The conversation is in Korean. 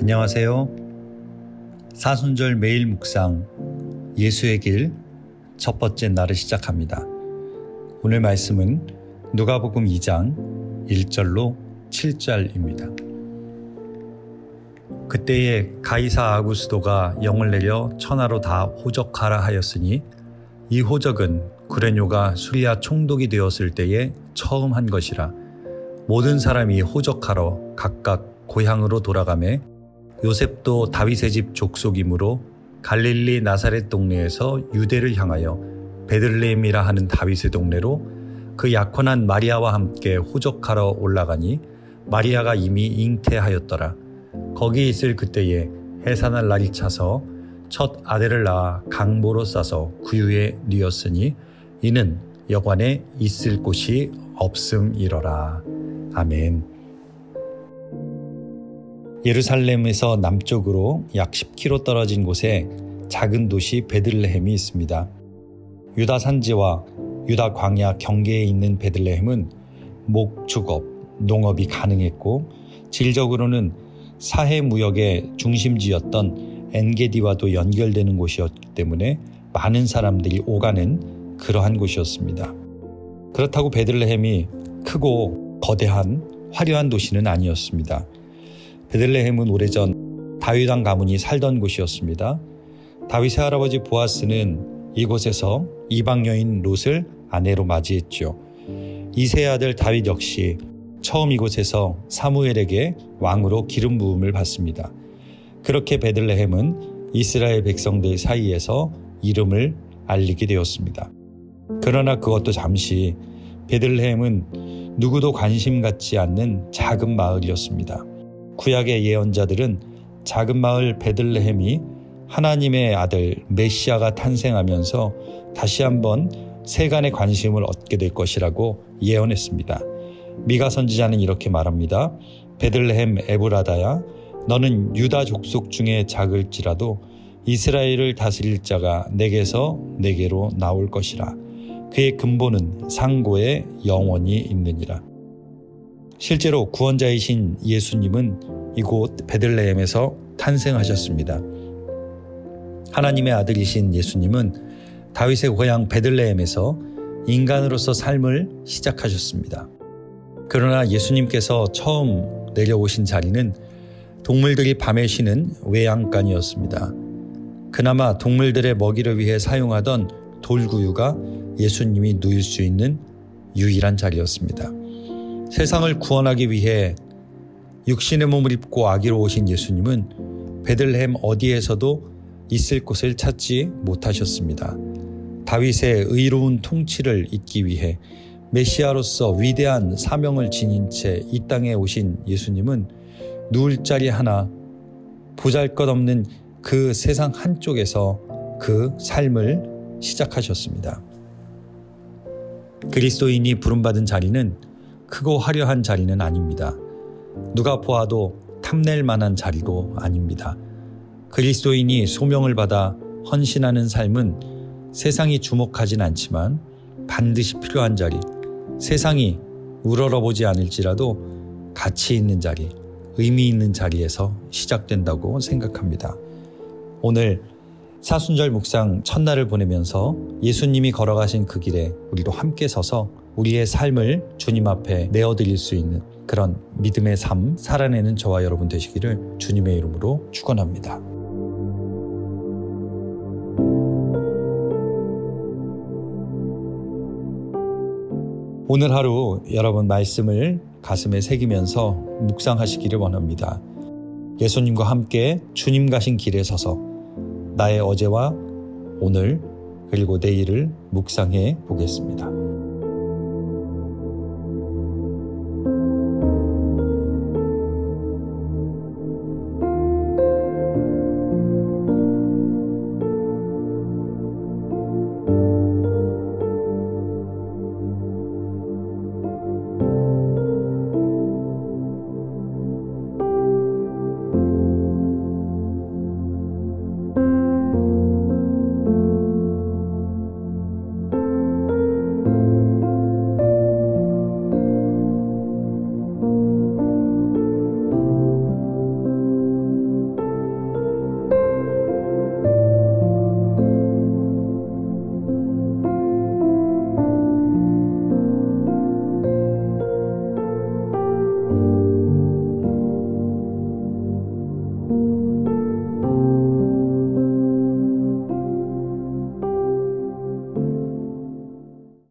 안녕하세요. 사순절 매일 묵상 예수의 길 첫 번째 날을 시작합니다. 오늘 말씀은 누가복음 2장 1절로 7절입니다. 그때에 가이사 아구스도가 영을 내려 천하로 다 호적하라 하였으니 이 호적은 구레뇨가 수리아 총독이 되었을 때에 처음 한 것이라 모든 사람이 호적하러 각각 고향으로 돌아가매 요셉도 다윗의 집 족속이므로 갈릴리 나사렛 동네에서 유대를 향하여 베들레헴이라 하는 다윗의 동네로 그 약혼한 마리아와 함께 호적하러 올라가니 마리아가 이미 잉태하였더라. 거기 있을 그때에 해산할 날이 차서 첫 아들을 낳아 강보로 싸서 구유에 뉘었으니 이는 여관에 있을 곳이 없음이러라. 아멘. 예루살렘에서 남쪽으로 약 10km 떨어진 곳에 작은 도시 베들레헴이 있습니다. 유다 산지와 유다 광야 경계에 있는 베들레헴은 목축업, 농업이 가능했고 질적으로는 사해 무역의 중심지였던 엔게디와도 연결되는 곳이었기 때문에 많은 사람들이 오가는 그러한 곳이었습니다. 그렇다고 베들레헴이 크고 거대한 화려한 도시는 아니었습니다. 베들레헴은 오래전 다윗 왕 가문이 살던 곳이었습니다. 다윗의 할아버지 보아스는 이곳에서 이방 여인 롯을 아내로 맞이했죠. 이세 아들 다윗 역시 처음 이곳에서 사무엘에게 왕으로 기름 부음을 받습니다. 그렇게 베들레헴은 이스라엘 백성들 사이에서 이름을 알리게 되었습니다. 그러나 그것도 잠시 베들레헴은 누구도 관심 갖지 않는 작은 마을이었습니다. 구약의 예언자들은 작은 마을 베들레헴이 하나님의 아들 메시아가 탄생하면서 다시 한번 세간의 관심을 얻게 될 것이라고 예언했습니다. 미가 선지자는 이렇게 말합니다. 베들레헴 에브라다야 너는 유다 족속 중에 작을지라도 이스라엘을 다스릴 자가 내게서 내게로 나올 것이라. 그의 근본은 상고에 영원히 있느니라. 실제로 구원자이신 예수님은 이곳 베들레헴에서 탄생하셨습니다. 하나님의 아들이신 예수님은 다윗의 고향 베들레헴에서 인간으로서 삶을 시작하셨습니다. 그러나 예수님께서 처음 내려오신 자리는 동물들이 밤에 쉬는 외양간이었습니다. 그나마 동물들의 먹이를 위해 사용하던 돌구유가 예수님이 누일 수 있는 유일한 자리였습니다. 세상을 구원하기 위해 육신의 몸을 입고 아기로 오신 예수님은 베들레헴 어디에서도 있을 곳을 찾지 못하셨습니다. 다윗의 의로운 통치를 잇기 위해 메시아로서 위대한 사명을 지닌 채 이 땅에 오신 예수님은 누울 자리 하나 보잘 것 없는 그 세상 한쪽에서 그 삶을 시작하셨습니다. 그리스도인이 부름받은 자리는 크고 화려한 자리는 아닙니다. 누가 보아도 탐낼 만한 자리도 아닙니다. 그리스도인이 소명을 받아 헌신하는 삶은 세상이 주목하진 않지만 반드시 필요한 자리, 세상이 우러러보지 않을지라도 가치 있는 자리, 의미 있는 자리에서 시작된다고 생각합니다. 오늘 사순절 묵상 첫날을 보내면서 예수님이 걸어가신 그 길에 우리도 함께 서서 우리의 삶을 주님 앞에 내어드릴 수 있는 그런 믿음의 삶 살아내는 저와 여러분 되시기를 주님의 이름으로 축원합니다. 오늘 하루 여러분 말씀을 가슴에 새기면서 묵상하시기를 원합니다. 예수님과 함께 주님 가신 길에 서서 나의 어제와 오늘 그리고 내일을 묵상해 보겠습니다.